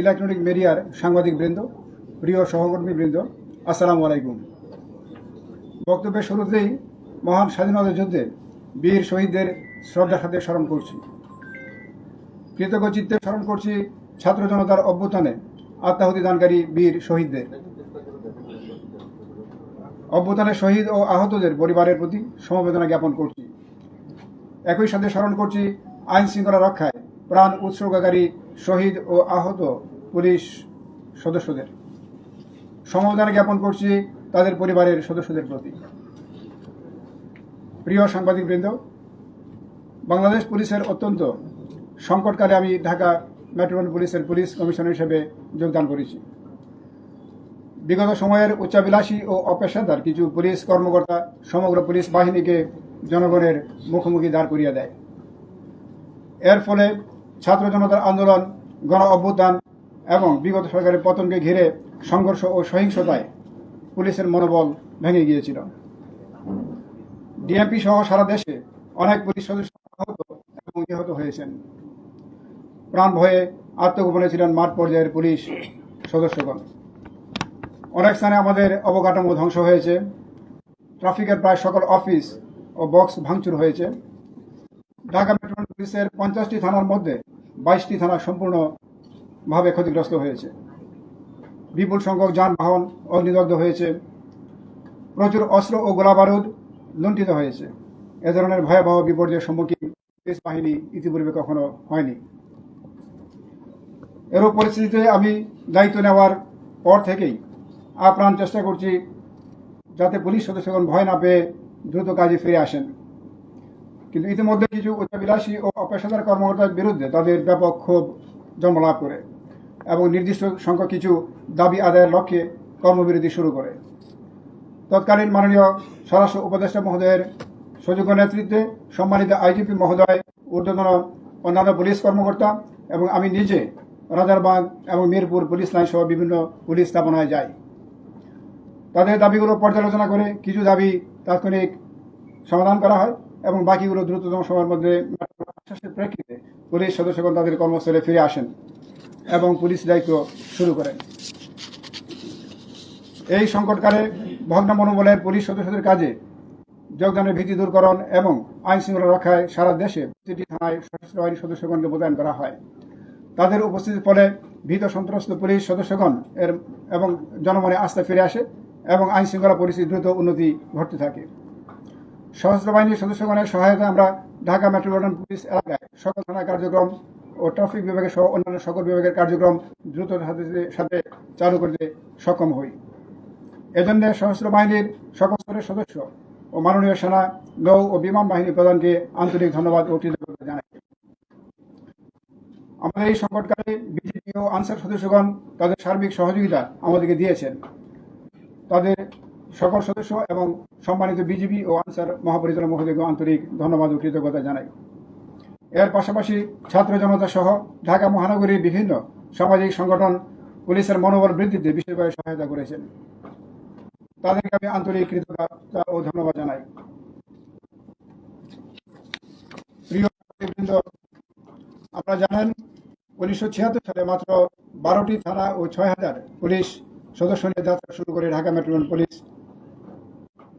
Electronic মিডিয়ার সাংবাদিক বৃন্দ প্রিয় সহকর্মী বৃন্দ আসসালামু আলাইকুম। বক্তব্যের শুরুতেই মহান স্বাধীনতা যুদ্ধে বীর শহীদদের শ্রদ্ধার সাথে স্মরণ করছি। কৃতজ্ঞ চিত্তে স্মরণ করছি ছাত্র জনতার অভ্যুত্থানে আত্মাহুতি দানকারী বীর শহীদদের। অভ্যুত্থানে শহীদ ও আহতদের পরিবারের প্রতি সমবেদনা জ্ঞাপন করছি। একই সাথে স্মরণ করছি আইন শৃঙ্খলা রক্ষায় প্রাণ উৎসর্গকারী শহীদ ও আহত পুলিশ সদস্যদের। সমবেদনা জ্ঞাপন করছি তাদের পরিবারের সদস্যদের প্রতি। প্রিয় সাংবাদিকবৃন্দ, বাংলাদেশ পুলিশের অত্যন্ত সংকটকালে আমি ঢাকা মেট্রোপলিটন পুলিশের পুলিশ কমিশনার হিসেবে যোগদান করেছি। বিগত সময়ের উচ্চাবিলাসী ও অপেশাদার কিছু পুলিশ কর্মকর্তা সমগ্র পুলিশ বাহিনীকে জনগণের মুখোমুখি দাঁড় করিয়ে দেয়। এর ফলে ছাত্র জনতার আন্দোলন, গণ অভ্যুত্থান এবং বিগত সরকারের পতনকে ঘিরে সংঘর্ষ ও সহিংসতায় পুলিশের মনোবল ভেঙে গিয়েছিল। ডিএমপি সহ সারা দেশে অনেক পুলিশ সদস্য আহত এবং নিহত হয়েছেন। প্রাণ ভয়ে আত্মগোপনে ছিলেন মাঠ পর্যায়ের পুলিশ সদস্যগণ। অনেক স্থানে আমাদের অবকাঠামো ধ্বংস হয়েছে। ট্রাফিকের প্রায় সকল অফিস ও বক্স ভাঙচুর হয়েছে। ঢাকা মেট্রোপলিটন পঞ্চাশটি থানার মধ্যে বাইশটি থানা সম্পূর্ণভাবে ক্ষতিগ্রস্ত হয়েছে। বিপুল সংখ্যক যানবাহন অগ্নিদগ্ধ হয়েছে। প্রচুর অস্ত্র ও গোলাবারুদ লুণ্ঠিত হয়েছে। এ ধরনের ভয়াবহ বিপর্যয়ের সম্মুখীন পুলিশ বাহিনী ইতিপূর্বে কখনো হয়নি। এরূপ পরিস্থিতিতে আমি দায়িত্ব নেওয়ার পর থেকেই আপ্রাণ চেষ্টা করছি যাতে পুলিশ সদস্যগণ ভয় না পেয়ে দ্রুত কাজে ফিরে আসেন। কিন্তু ইতিমধ্যে কিছু উচ্চাবিলাসী ও অপেশাদার কর্মকর্তার বিরুদ্ধে তাদের ব্যাপক ক্ষোভ জন্মলাভ করে এবং নির্দিষ্ট সংখ্যক কিছু দাবি আদায়ের লক্ষ্যে কর্মবিরতি শুরু করে। তৎকালীন মাননীয় স্বরাষ্ট্র উপদেষ্টা মহোদয়ের সুযোগ্য নেতৃত্বে সম্মানিত আইজিপি মহোদয়, ঊর্ধ্বতন অন্যান্য পুলিশ কর্মকর্তা এবং আমি নিজে রাজারবাগ এবং মিরপুর পুলিশ লাইন সহ বিভিন্ন পুলিশ স্থাপনায় যাই। তাদের দাবিগুলো পর্যালোচনা করে কিছু দাবি তাৎক্ষণিক সমাধান করা হয়। এবং বাকিগুলো দ্রুততম সময়ের মধ্যে আশ্বাসের প্রেক্ষিতে পুলিশ সদস্যগণ তাদের কর্মস্থলে ফিরে আসেন এবং পুলিশ দায়িত্ব শুরু করেন। এই সংকটকালে ভগ্ন মনোবলের পুলিশ সদস্যদের কাজে যোগদানের ভীতি দূরকরণ এবং আইন শৃঙ্খলা রক্ষায় সারা দেশে প্রতিটি থানায় সশস্ত্র বাহিনীর সদস্যগণকে মোতায়েন করা হয়। তাদের উপস্থিতির ফলে ভীত সন্ত্রস্ত পুলিশ সদস্যগণ এর এবং জনমনে আস্থা ফিরে আসে এবং আইন শৃঙ্খলা পরিস্থিতি দ্রুত উন্নতি ঘটতে থাকে। সশস্ত্র বাহিনীর সদস্যগণের সহায়তায় আমরা ঢাকা মেট্রোপলিটন পুলিশ এলাকায় সকল থানার কার্যক্রম ও ট্রাফিক বিভাগের সহ অন্যান্য সকল বিভাগের কার্যক্রম দ্রুত সাথে চালু করতে সক্ষম হই। এজন্য সশস্ত্র বাহিনীর সকল স্তরের সদস্য ও মাননীয় সেনা নৌ ও বিমান বাহিনী প্রধানকে আন্তরিক ধন্যবাদ ও কৃতজ্ঞতা জানাই। আমাদের এই সংকটকালে বিজেপি ও আনসার সদস্যগণ তাদের সার্বিক সহযোগিতা আমাদেরকে দিয়েছেন। তাদের সকল সদস্য এবং সম্মানিত বিজেপি ও আনসার মহাপরিচালক মহোদয়কে আন্তরিক ধন্যবাদ ও কৃতজ্ঞতা জানাই। এর পাশাপাশি ছাত্র জনতা সহ ঢাকা মহানগরীর বিভিন্ন সামাজিক সংগঠন পুলিশের মনোবল বৃদ্ধিতে বিশেষভাবে সহায়তা করেছেন। তাদেরকে আমি আন্তরিক কৃতজ্ঞতা ও ধন্যবাদ জানাই। আপনারা জানেন উনিশশো ছিয়াত্তর সালে মাত্র বারোটি থানা ও ছয় হাজার পুলিশ সদস্য নিয়ে যাত্রা শুরু করে ঢাকা মেট্রোপলিটন পুলিশ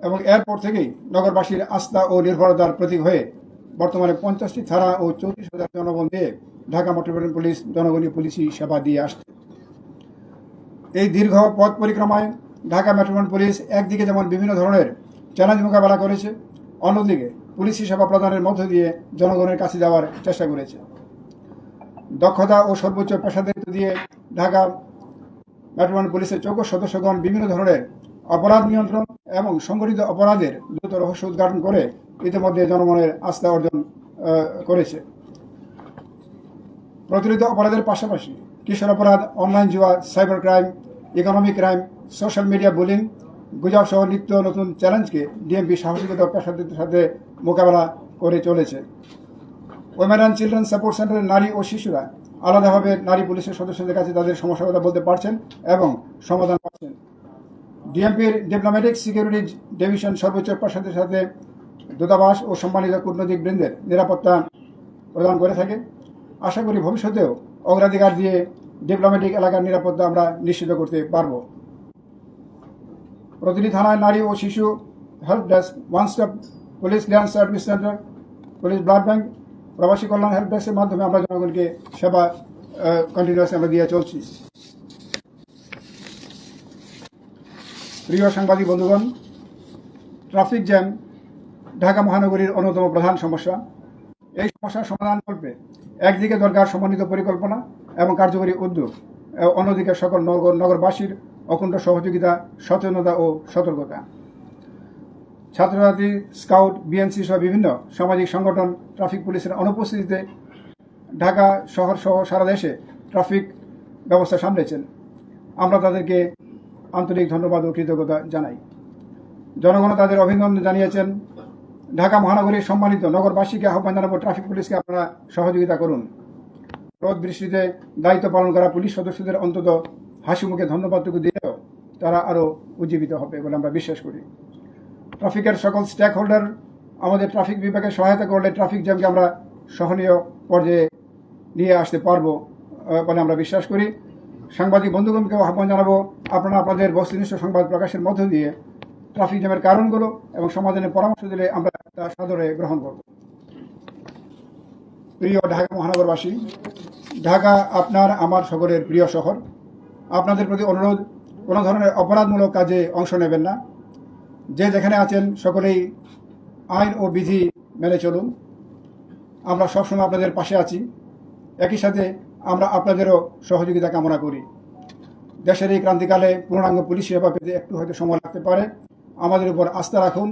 এবং এরপর থেকেই নগরবাসীর আস্থা ও নির্ভরতার প্রতীক হয়ে বর্তমানে পঞ্চাশটি থানা ও চৌত্রিশ হাজার জনবল দিয়ে ঢাকা মেট্রোপলিটন পুলিশ জনগণীয় পুলিশি সেবা দিয়ে আসছে। এই দীর্ঘ পথ পরিক্রমায় ঢাকা মেট্রোপলিটন পুলিশ একদিকে যেমন বিভিন্ন ধরনের চ্যালেঞ্জ মোকাবেলা করেছে, অন্যদিকে পুলিশি সেবা প্রদানের মধ্য দিয়ে জনগণের কাছে যাওয়ার চেষ্টা করেছে। দক্ষতা ও সর্বোচ্চ পেশাদারিত্ব দিয়ে ঢাকা মেট্রোপলিটন পুলিশের চৌকস সদস্যগণ বিভিন্ন ধরনের অপরাধ নিয়ন্ত্রণ এবং সংগঠিত অপরাধের দ্রুত রহস্য উদ্ঘাটন করে ইতিমধ্যে জনগণের আস্থা অর্জন করেছে। প্রচলিত অপরাধের পাশাপাশি কিশোর অপরাধ, অনলাইন জুয়া, cyber crime economic crime, social media bullying, গুজব সহ নিত্য নতুন চ্যালেঞ্জকে ডিএমপি সাহসিকতা ও পেশাদারিত্বের সাথে মোকাবেলা করে চলেছে। ওমেন অ্যান্ড চিলড্রেন সাপোর্ট সেন্টারের নারী ও শিশুরা আলাদাভাবে নারী পুলিশের সদস্যদের কাছে তাদের সমস্যার কথা বলতে পারছেন এবং সমাধান পাচ্ছেন। ডিএমপির ডিপ্লোম্যাটিক সিকিউরিটি ডিভিশন সর্বোচ্চ প্রশাসনের সাথে দূতাবাস ও সম্মানিত কূটনৈতিক বৃন্দের নিরাপত্তা প্রদান করে থাকে। আশা করি ভবিষ্যতেও অগ্রাধিকার দিয়ে ডিপ্লোম্যাটিক এলাকার নিরাপত্তা আমরা নিশ্চিত করতে পারব। প্রতিটি থানায় নারী ও শিশু help desk, one step police, land service centre, police blood bank, প্রবাসী কল্যাণ হেল্প ডেস্কের মাধ্যমে আমরা জনগণকে সেবা কন্টিনিউয়াস আমরা দিয়ে চলছি। প্রিয় সাংবাদিক বন্ধুগণ, ট্রাফিক জ্যাম ঢাকা মহানগরীর অন্যতম প্রধান সমস্যা। এই সমস্যার সমাধান করতে একদিকে দরকার সমন্বিত পরিকল্পনা এবং কার্যকরী উদ্যোগ অন্যদিকে সকল নগর, নগরবাসীর অকুণ্ঠ সহযোগিতা, সচেতনতা ও সতর্কতা। ছাত্রছাত্রী, স্কাউট, বিএনসি সহ বিভিন্ন সামাজিক সংগঠন ট্রাফিক পুলিশের অনুপস্থিতিতে ঢাকা শহর সহ সারা দেশে ট্রাফিক ব্যবস্থা সামলেছেন। আমরা তাদেরকে আন্তরিক ধন্যবাদ ও কৃতজ্ঞতা জানাই। জনগণ তাদের অভিনন্দন জানিয়েছেন। ঢাকা মহানগরীর সম্মানিত নগরবাসীকে আহ্বান জানাব ট্রাফিক পুলিশকে আপনারা সহযোগিতা করুন। রোদ বৃষ্টিতে দায়িত্ব পালন করা পুলিশ সদস্যদের অন্তত হাসি মুখে ধন্যবাদটুকু দিলেও তারা আরও উজ্জীবিত হবে বলে আমরা বিশ্বাস করি। ট্রাফিকের সকল স্টেক হোল্ডার আমাদের ট্রাফিক বিভাগে সহায়তা করলে ট্রাফিক জ্যামকে আমরা সহনীয় পর্যায়ে নিয়ে আসতে পারব বলে আমরা বিশ্বাস করি। সাংবাদিক বন্ধুগণকেও আহ্বান জানাব, আপনারা আপনাদের বস্তুনিষ্ঠ সংবাদ প্রকাশের মধ্য দিয়ে ট্রাফিক জ্যামের কারণগুলো এবং সমাধানের পরামর্শ দিলে আমরা তা সাদরে গ্রহণ করব। প্রিয় ঢাকা মহানগরবাসী, ঢাকা আপনার, আমার সকলের প্রিয় শহর। আপনাদের প্রতি অনুরোধ, কোনো ধরনের অপরাধমূলক কাজে অংশ নেবেন না। যে যেখানে আছেন, সকলেই আইন ও বিধি মেনে চলুন। আমরা সবসময় আপনাদের পাশে আছি। একই সাথে আমরা আপনাদেরও সহযোগিতা কামনা করি। দেশের এই ক্রান্তিকালে পূর্ণাঙ্গ পুলিশ সেবা পেতে একটু হয়তো সময় লাগতে পারে। আমাদের উপর আস্থা রাখুন।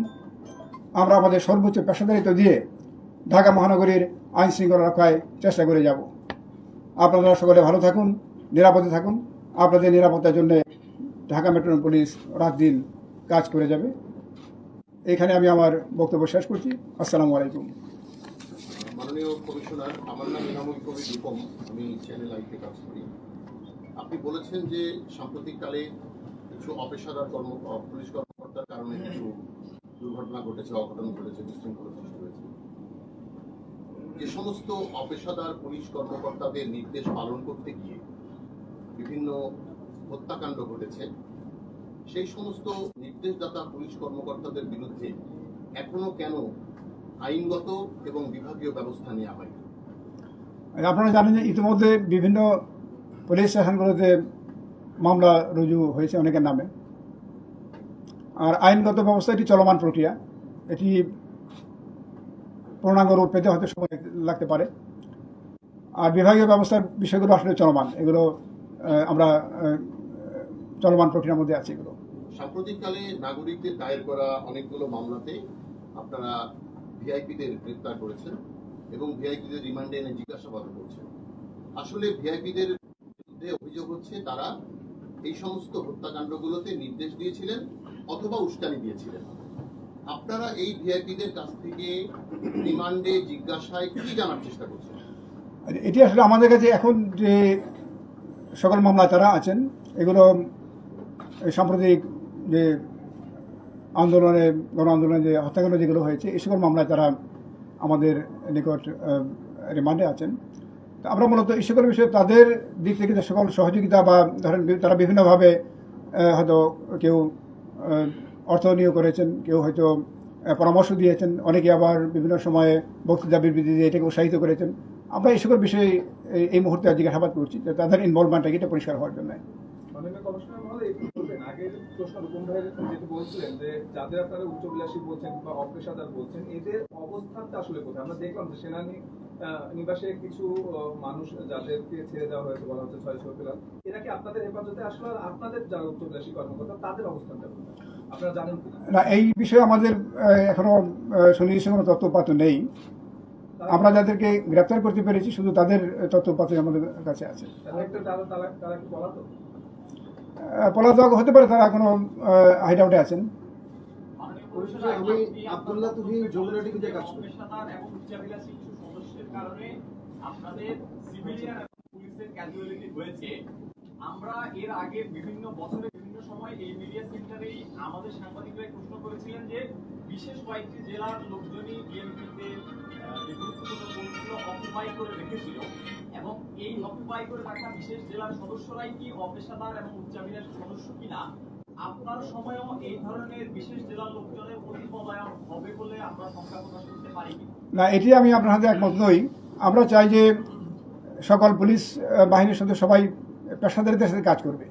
আমরা আমাদের সর্বোচ্চ পেশাদারিত্ব দিয়ে ঢাকা মহানগরীর আইন শৃঙ্খলা রক্ষায় চেষ্টা করে যাব। আপনারা সকলে ভালো থাকুন, নিরাপদে থাকুন। আপনাদের নিরাপত্তার জন্য ঢাকা মেট্রো পুলিশ রাত দিন কাজ করে যাবে। এখানে আমি আমার বক্তব্য শেষ করছি। আসসালামু আলাইকুম। মাননীয় কমিশনার আমার নাম ইনামুল কবির রূপম আমি চ্যানেল আইতে কাজ করি। আপনি বলেছেন যে সাম্প্রতিককালে কিছু অপেশাদার কর্ম পুলিশ কর্মকর্তার কারণে কিছু দুর্ঘটনা ঘটেছে অঘটন ঘটেছে বিশৃঙ্খলা সৃষ্টি হয়েছে। যে সমস্ত অপেশাদার পুলিশ কর্মকর্তাদের নির্দেশ পালন করতে গিয়ে বিভিন্ন হত্যাকাণ্ড ঘটেছে সেই সমস্ত নির্দেশদাতা পুলিশ কর্মকর্তাদের বিরুদ্ধে এখনও কেন আইনগত এবং বিভাগীয় ব্যবস্থা নেওয়া হয়। আপনারা জানেন যে ইতিমধ্যে বিভিন্ন পুলিশ স্টেশনগুলোতে মামলা রুজু হয়েছে অনেকের নামে। আর আইনগত ব্যবস্থা এটি চলমান প্রক্রিয়া। এটি পূর্ণাঙ্গ রূপ পেতে হয়তো সময় লাগতে পারে। আর বিভাগীয় ব্যবস্থার বিষয়গুলো আসলে চলমান। এগুলো আমরা চলমান প্রক্রিয়ার মধ্যে আছে এগুলো। সাম্প্রতিককালে নাগরিকদের দায়ের করা অনেকগুলো মামলাতে আপনারা ভিআইপিদের গ্রেপ্তার করেছেন এবং ভিআইপিদের রিমান্ডে এনে জিজ্ঞাসাবাদ করছেন। আসলে ভিআইপিদের বিরুদ্ধে অভিযোগ হচ্ছে তারা এই সমস্ত হত্যাকাণ্ডগুলোতে নির্দেশ দিয়েছিলেন অথবা উস্কানি দিয়েছিলেন। আপনারা এই ভিআইপিদের কাছ থেকে রিমান্ডে জিজ্ঞাসায় কি জানার চেষ্টা করছেন? এটি আসলে আমাদের কাছে এখন যে সকল মামলা তারা আছেন, এগুলো সাম্প্রতিক যে আন্দোলনে গণ আন্দোলনে যে হত্যাকাণ্ড যেগুলো হয়েছে এই সকল মামলায় তারা আমাদের নিকট রিমান্ডে আছেন। আমরা মূলত এই সকল বিষয়ে তাদের দিক থেকে যে সকল সহযোগিতা বা ধরেন তারা বিভিন্নভাবে হয়তো কেউ অর্থ নিয়োগ করেছেন, কেউ হয়তো পরামর্শ দিয়েছেন, অনেকে আবার বিভিন্ন সময়ে বক্তৃতা বিবৃতি দিয়ে এটাকে উৎসাহিত করেছেন। আমরা এই সকল বিষয়ে এই মুহূর্তে জিজ্ঞাসাবাদ করছি যে তাদের ইনভলভমেন্টটা এটা পরিষ্কার হওয়ার জন্য মাননীয় কমিশনার মহোদয় একটু বলবেন আগের প্রশ্ন রূপম বলছিলেন যে যাদের আপনারা উচ্চবিলাসী বলছেন বা অপেশাদার বলছেন এদের অবস্থানটা আসলে কোথায়? আমরা দেখলাম যে সেনানি নিবাসে কিছু মানুষ যাদেরকে ছেড়ে দেওয়া হয়েছে বলা হচ্ছে ছয় ছয় পেলাম এরা কি আপনাদের হেফাজতে আসলো? আর আপনাদের যারা উচ্চবিলাসী কর্মকর্তা তাদের অবস্থানটা কোথায়? আপনারা জানেন না এই বিষয়ে আমাদের এখনও সুনির্দিষ্ট কোনো তথ্যপাত্র নেই। আমরা যাদেরকে গ্রেপ্তার করতে পেরেছি শুধু তাদের তথ্যপাত্র আমাদের কাছে আছে। পলাতক হতে পারে তারা কোনো হাইড আউটে আছেন। আমি আব্দুল্লাহ তুহিন যমুনা টিভিতে কাজ করি। পেশাদার এবং উচ্চাভিলাষী কিছু সদস্যের কারণে আপনাদের সিভিলিয়ান এবং পুলিশের ক্যাজুয়ালিটি হয়েছে। আমরা এর আগে বিভিন্ন বছরে বিভিন্ন সময় এই মিডিয়া সেন্টারেই আমাদের সাংবাদিকরা প্রশ্ন করেছিলেন যে বিশেষ কয়েকটি জেলার লোকজনই বিএনপিতে যে গুরুত্বপূর্ণ পোস্টগুলো অকুপাই করে রেখেছিল এবং এই অকুপাই করে রাখা বিশেষ জেলার সদস্যরাই কি অপেশাদার এবং উচ্চাভিলাষী সদস্য কিনা, আপনার সময়ও এই ধরনের বিশেষ জেলার লোকজনের প্রতি হবে বলে আমরা সংখ্যা প্রকাশ করতে পারি না, এটি আমি আপনার হাতে একমত নই। আমরা চাই যে সকল পুলিশ বাহিনীর সাথে সবাই পেশাদারিদের সাথে কাজ করবে।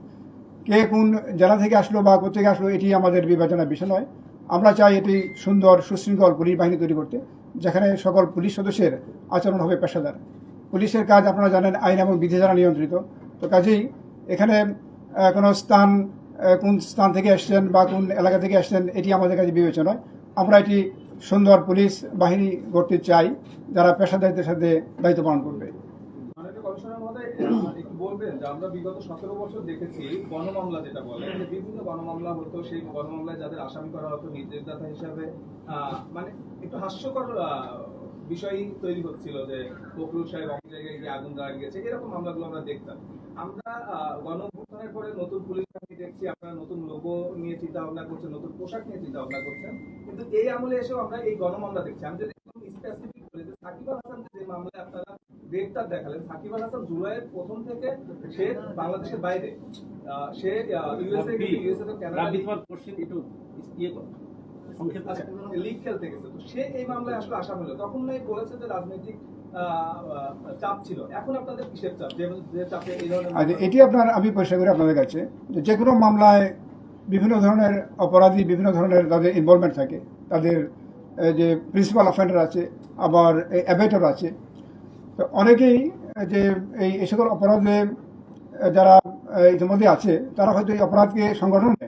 কে কোন জেলা থেকে আসলো বা কোথেকে আসলো, এটি আমাদের বিবেচনার বিষয় নয়। আমরা চাই এটি সুন্দর, সুশৃঙ্খল পুলিশ বাহিনী তৈরি করতে, যেখানে সকল পুলিশ সদস্যের আচরণ হবে পেশাদার। পুলিশের কাজ আপনারা জানেন, আইন এবং বিধি দ্বারা নিয়ন্ত্রিত। তো কাজেই এখানে কোনো স্থান কোন স্থান থেকে আসছেন বা কোন এলাকা থেকে আসছেন এটি আমাদের কাছে বিবেচনা আমরা এটি সুন্দর পুলিশ বাহিনী গড়তে চাই, যারা পেশাদারিত্বের সাথে দায়িত্ব পালন করবে। বলবেন যে আমরা বিগত সতেরো বছর দেখেছি গণমামলা যেটা বলে বিভিন্ন গণমামলা হতো, সেই গণমামলায় যাদের আসামি করা হতো, নির্দেশদাতা হিসাবে মানে একটু হাস্যকর তৈরি হচ্ছিল যে ফখরুল সাহেব অনেক জায়গায় গিয়ে আগুন দেওয়া এরকম মামলাগুলো আমরা দেখতাম। আমরা গণঅভ্যুত্থানের পরে নতুন পুলিশ বাহিনী দেখছি আপনারা নতুন লোগো নিয়ে চিন্তা ভাবনা করছেন নতুন পোশাক নিয়ে চিন্তা ভাবনা করছেন কিন্তু এই আমলে এসেও আমরা এই গণমামলা দেখছি। আমি যদি স্পেসিফিক যে সাকিব হাসান যে মামলায় আপনারা গ্রেপ্তার দেখালেন। সাকিব আল হাসান জুলাইয়ের প্রথম থেকে সে বাংলাদেশের বাইরে। সে ইউএসএ ইউএসএ তো কানাডা লিগ খেলতে গেছে। তো সে এই মামলায় আসলে আসামি হলো। তখন নাই বলেছে যে রাজনৈতিক চাপ ছিল। এখন আপনাদের কিসের চাপ? যে যে চাপে এই ধরনের এটি আপনার আমি পরিষ্কার করি আপনাদের কাছে যে যে কোনো মামলায় বিভিন্ন ধরনের অপরাধী বিভিন্ন ধরনের তাদের ইনভলভমেন্ট থাকে। তাদের যে প্রিন্সিপাল অফেন্ডার আছে আবার অ্যাবেটর আছে। অনেকেই যে এই সকল অপরাধে যারা ইতিমধ্যে আছে, তারা হয়তো এই অপরাধকে সংগঠনে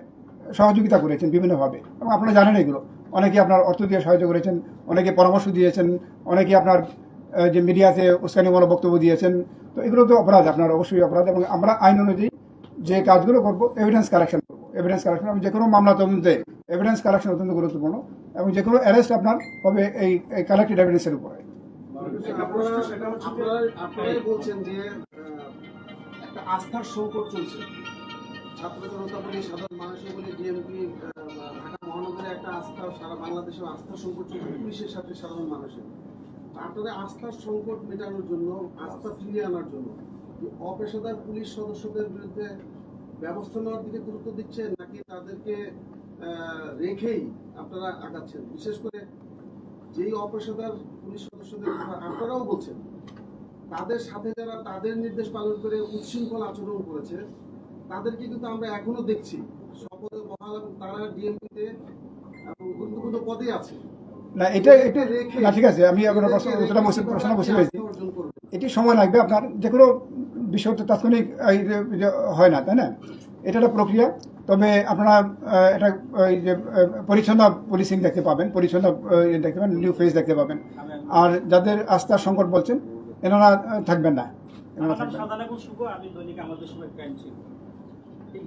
সহযোগিতা করেছেন বিভিন্নভাবে। এবং আপনারা জানেন এগুলো। অনেকে আপনার অর্থ দিয়ে সাহায্য করেছেন, অনেকে পরামর্শ দিয়েছেন, অনেকে আপনার যে মিডিয়াতে উস্কানিমূলক বক্তব্য দিয়েছেন। তো এগুলো তো অপরাধ, আপনার অবশ্যই অপরাধ। এবং আমরা আইন অনুযায়ী যে কাজগুলো করব এভিডেন্স কালেকশন করব। এভিডেন্স কালেকশন এবং যে কোনো মামলা তদন্তে এভিডেন্স কালেকশন অত্যন্ত গুরুত্বপূর্ণ। এবং যে কোনো অ্যারেস্ট আপনার হবে এই কালেক্টেড এভিডেন্সের উপরে। আস্থার সংকট চলছে। ছাত্র জনতা বলি, সাধারণ মানুষের বলি ডিএমপি ঢাকা মহানগরে একটা আস্থা, সারা বাংলাদেশে আস্থার সংকট চলছে, পুলিশের সাথে সাধারণ মানুষের। আপনারা আস্থার সংকট মেটানোর জন্য, আস্থা ফিরিয়ে আনার জন্য অপেশাদার পুলিশ সদস্যদের বিরুদ্ধে ব্যবস্থা নেওয়ার দিকে গুরুত্ব দিচ্ছেন, নাকি তাদেরকে রেখেই আপনারা আগাচ্ছেন? বিশেষ করে যেই অপেশাদার পুলিশ সদস্যদের কথা আপনারাও বলছেন তাদের সাথে যারা তাদের নির্দেশ পালন করে উচ্ছৃঙ্খল আচরণ করেছে তাদেরকে কিন্তু আমরা এখনও দেখছি। শপথে বহাল এবং তারা ডিএমপিতে এবং গুরুত্বপূর্ণ পদে আছে। না এটা এটা না ঠিক আছে আমি আপনার প্রশ্ন উত্তরটা বুঝতে প্রশ্ন অর্জন করবে এটি সময় লাগবে আপনার যে কোনো বিষয় তো তাৎক্ষণিক হয় না তাই না? এটা একটা প্রক্রিয়া। তবে আপনারা এটা এই যে পরিচ্ছন্ন পুলিশিং দেখতে পাবেন পরিচ্ছন্ন ইয়ে দেখতে পাবেন নিউ ফেস দেখতে পাবেন। আর যাদের আস্থার সংকট বলছেন এনারা থাকবেন না। আমি দৈনিক আমাদের সময় ক্রাইম ছিল এই।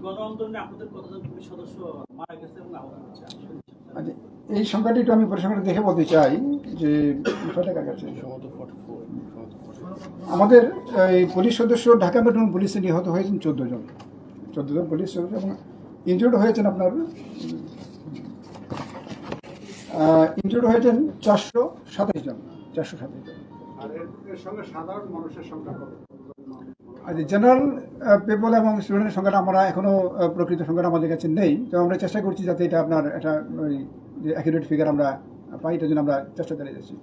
আচ্ছা, এই সংখ্যাটি একটু আমি করে দেখে বলতে চাই যে আমাদের এই পুলিশ সদস্য ঢাকা মেট্রোপলিটন পুলিশে নিহত হয়েছেন চোদ্দ জন। চোদ্দ জন পুলিশ সদস্য এবং ইনজুর্ড হয়েছেন আপনার? ইনজুর্ড হয়েছেন চারশো সাতাশ জন চারশো সাতাশ জন। আর এর এর সঙ্গে সাধারণ মানুষের সংখ্যা কত? আচ্ছা জেনারেল পিপল এবং স্টুডেন্টের সংখ্যাটা আমরা এখনও প্রকৃত সংখ্যাটা আমাদের কাছে নেই। তো আমরা চেষ্টা করছি যাতে এটা আপনার একটা ওই যে অ্যাকুরেট ফিগার আমরা পাই এটার জন্য আমরা চেষ্টা চালিয়ে যাচ্ছি।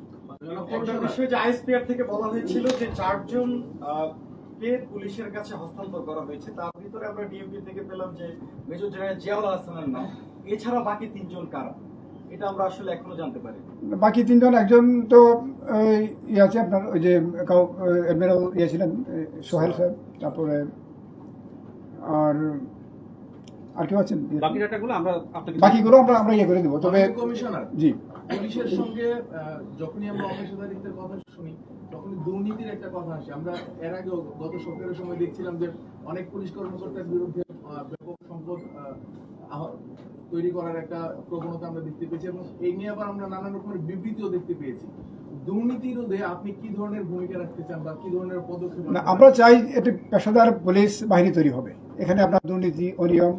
আইএসপিআর থেকে বলা হয়েছিল যে চারজন কে পুলিশের কাছে হস্তান্তর করা হয়েছে তার ভিতরে আমরা ডিএমপি থেকে পেলাম যে মেজর জেনারেল জিয়াউল হাসানের নাম। এছাড়া বাকি তিনজন কারা? এটা আমরা আসলে এখনও জানতে পারি। বাকি তিনজন একজন তো ওই ইয়ে আছে আপনার ওই যে অ্যাডমিরাল ইয়ে ছিলেন সোহেল সাহেব তারপরে আর আর কেউ আছেন? বাকি ডাটাগুলো আমরা আপনাকে বাকিগুলো আমরা আমরা ইয়ে করে দেবো তবে কমিশনার? জি। পুলিশের সঙ্গে যখনই আমরা অপেশাদারিত্বের কথা শুনি তখনই দুর্নীতির একটা কথা আসে। আমরা এর আগে গত সরকারের সময় দেখছিলাম যে অনেক পুলিশ কর্মকর্তার বিরুদ্ধে ব্যাপক সম্পদ তৈরি করার একটা প্রবণতা আমরা দেখতে পেয়েছি এবং এই নিয়ে আবার আমরা নানান রকমের বিবৃতিও দেখতে পেয়েছি। দুর্নীতি রোধে আপনি কি ধরনের ভূমিকা রাখতে চান বা কি ধরনের পদক্ষেপ না আমরা চাই একটি পেশাদার পুলিশ বাহিনী তৈরি হবে। এখানে আপনার দুর্নীতি অনিয়ম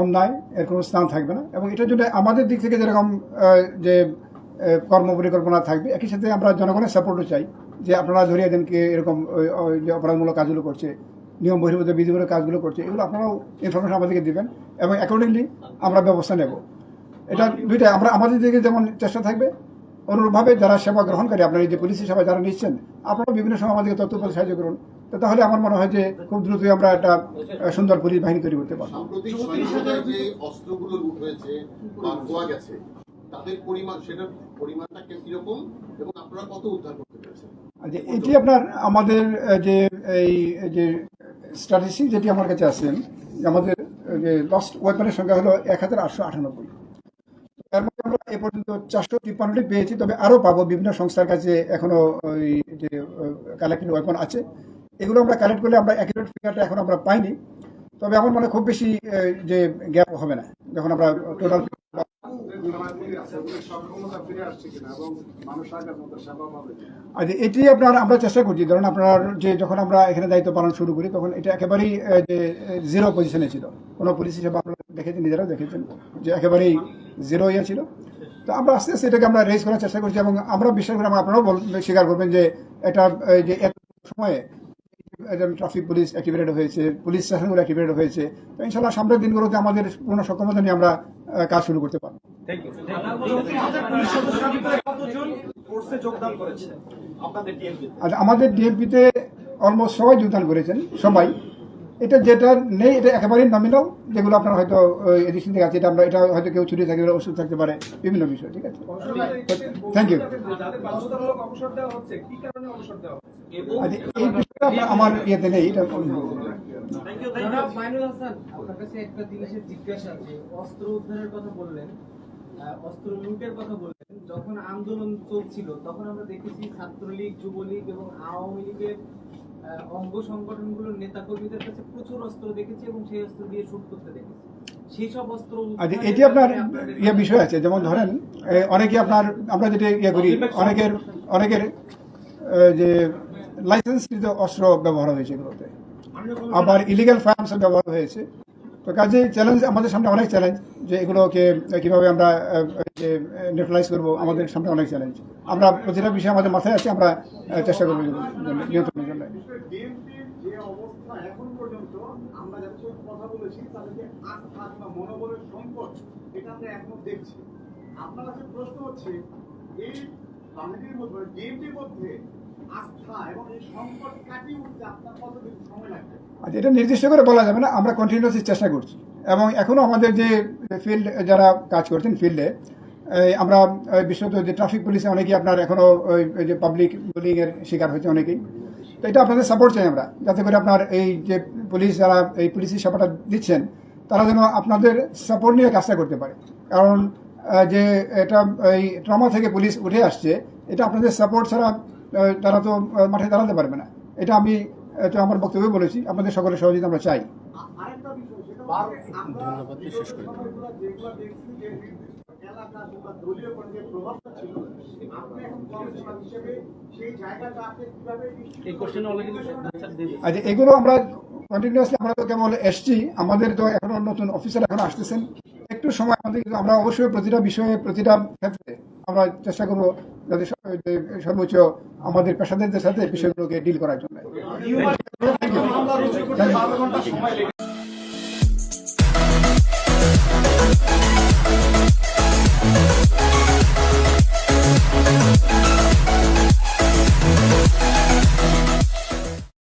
অন্যায়, এর কোনো স্থান থাকবে না। এবং এটার জন্য আমাদের দিক থেকে যেরকম যে কর্ম পরিকল্পনা থাকবে, একই সাথে আমরা জনগণের সাপোর্টও চাই যে আপনারা ধরিয়ে দেন কে এরকম যে অপরাধমূলক কাজগুলো করছে, নিয়ম বহির্ভূত বিধিমূলক কাজগুলো করছে, এগুলো আপনারাও ইনফরমেশন আমাদেরকে দিবেন এবং অ্যাকর্ডিংলি আমরা ব্যবস্থা নেব। এটা দুইটা, আমরা আমাদের দিকে যেমন চেষ্টা থাকবে, অনুরূপভাবে যারা সেবা গ্রহণকারী, আপনার এই যে পুলিশি সেবা যারা নিচ্ছেন আপনারা বিভিন্ন সময় আমাদেরকে তথ্য সাহায্য করুন। তো তাহলে আমার মনে হয় যে খুব দ্রুতই আমরা একটা সুন্দর পুলিশ বাহিনী তৈরি করতে পারব। যে অস্ত্রগুলো লুট হয়েছে বা খোয়া গেছে তাদের পরিমাণ সেটার পরিমাণটা কে- কীরকম এবং আপনারা কত উদ্ধার করতে পেরেছেন? আর যে এটি আপনার আমাদের যে এই যে স্ট্র্যাটেজি যেটি আমার কাছে আছেন আমাদের যে লস্ট ওয়েপনের সংখ্যা হলো এক হাজার আটশো আটানব্বই। তার মধ্যে আমরা এ পর্যন্ত চারশো তিপ্পান্নটি পেয়েছি তবে আরও পাবো। বিভিন্ন সংস্থার কাছে এখনও ওই যে কালেক্টেড ওয়েপন আছে। এগুলো আমরা কালেক্ট করলে আমরা অ্যাকুরেট ফিগারটা এখন আমরা পাইনি। তবে আমার মনে খুব বেশি যে গ্যাপ হবে না, যখন আমরা টোটাল এটি আপনার আমরা চেষ্টা করছি, ধরুন আপনার যে যখন আমরা এখানে দায়িত্ব পালন শুরু করি, তখন এটা একেবারেই যে জিরো পজিশনে ছিল। কোনো পুলিশ হিসেবে আপনারা দেখেছেন নিজেরাও দেখেছেন যে একেবারেই জিরো ইয়ে ছিল। তো আমরা আস্তে আস্তে এটাকে আমরা রেজ করার চেষ্টা করছি এবং আমরা বিশ্বাস করি আপনারাও স্বীকার করবেন যে এটা যে এত সময়ে ট্রাফিক পুলিশ অ্যাক্টিভেটেড হয়েছে পুলিশ স্টেশনগুলো অ্যাক্টিভেটেড হয়েছে তো ইনশাল্লাহ সামনের দিনগুলোতে আমাদের পূর্ণ সক্ষমতা নিয়ে আমরা কাজ শুরু করতে পারব। আর আমাদের ডিএমপিতে অলমোস্ট সবাই যোগদান করেছেন সবাই। এটা যেটা নেই এটা একেবারেই নমিনাল যেগুলো আপনার হয়তো এডিশন থেকে আছে এটা আমরা এটা হয়তো কেউ ছুটি পারে ওষুধ থাকতে পারে বিভিন্ন বিষয় ঠিক আছে? Thank you. যাদের বাধ্যতামূলক অবসর দেওয়া হচ্ছে কি কারণে অবসর দেওয়া হচ্ছে এবং আর এই বিষয়টা আমার ইয়েতে নেই এটা thank you thank you Mainul Hasan আপনার কাছে একটা জিনিসের জিজ্ঞাসা যে অস্ত্র উদ্ধারের কথা বললেন অস্ত্র লুটের কথা বললেন যখন আন্দোলন চলছিল তখন আমরা দেখেছি ছাত্রলীগ যুবলীগ এবং আওয়ামী লীগের অঙ্গ সংগঠনগুলোর নেতাকর্মীদের কাছে প্রচুর অস্ত্র দেখেছি এবং সেই অস্ত্র দিয়ে শুট করতে দেখেছি। উদ্ধারের এটি আপনার ইয়ে বিষয় আছে যেমন ধরেন অনেকে আপনার আমরা যেটা ইয়ে করি অনেকের অনেকের যে লাইসেন্সকৃত অস্ত্র ব্যবহার হয়েছে এগুলোতে। আবার ইলিগাল ফার্মস ব্যবহার হয়েছে। তো কাজে চ্যালেঞ্জ আমাদের সামনে অনেক চ্যালেঞ্জ যে এগুলোকে কীভাবে আমরা যে নিউট্রালাইজ করব, আমাদের সামনে অনেক চ্যালেঞ্জ আমরা প্রতিটা বিষয় আমাদের মাথায় আছে, আমরা চেষ্টা করব নিয়ন্ত্রণের জন্য। আপনার কাছে প্রশ্ন হচ্ছে এই মধ্যে মধ্যে আস্থা এবং এই সংকট কাটিয়ে উঠতে আপনার কতদিন সময় লাগবে? আচ্ছা এটা নির্দিষ্ট করে বলা যাবে না, আমরা কন্টিনিউসলি চেষ্টা করছি। এবং এখনও আমাদের যে ফিল্ড যারা কাজ করছেন ফিল্ডে আমরা বিশেষত যে ট্রাফিক পুলিশে অনেকেই আপনার এখনও ওই যে পাবলিক বুলিং এর শিকার হয়েছে অনেকেই। তো এটা আপনাদের সাপোর্ট চাই আমরা, যাতে করে আপনার এই যে পুলিশ যারা, এই পুলিশি সেবাটা দিচ্ছেন, তারা যেন আপনাদের সাপোর্ট নিয়ে কাজটা করতে পারে। কারণ যে এটা, এই ট্রমা থেকে পুলিশ উঠে আসছে, এটা আপনাদের সাপোর্ট ছাড়া তারা তো মাঠে দাঁড়াতে পারবে না। এটা আমি তো আমার বক্তব্যে বলেছি। আপনাদের সকলের সহযোগিতা আমরা চাই। আচ্ছা এগুলো আমরা কন্টিনিউসলি আমরা তো কেবল এসছি। আমাদের তো এখন নতুন অফিসার এখন আসতেছেন। একটু সময় আমাদের কিন্তু আমরা অবশ্যই প্রতিটা বিষয়ে প্রতিটা ক্ষেত্রে আমরা চেষ্টা করব যাতে সর্বোচ্চ আমাদের পেশাদারদের সাথে বিষয়গুলোকে ডিল করার জন্য।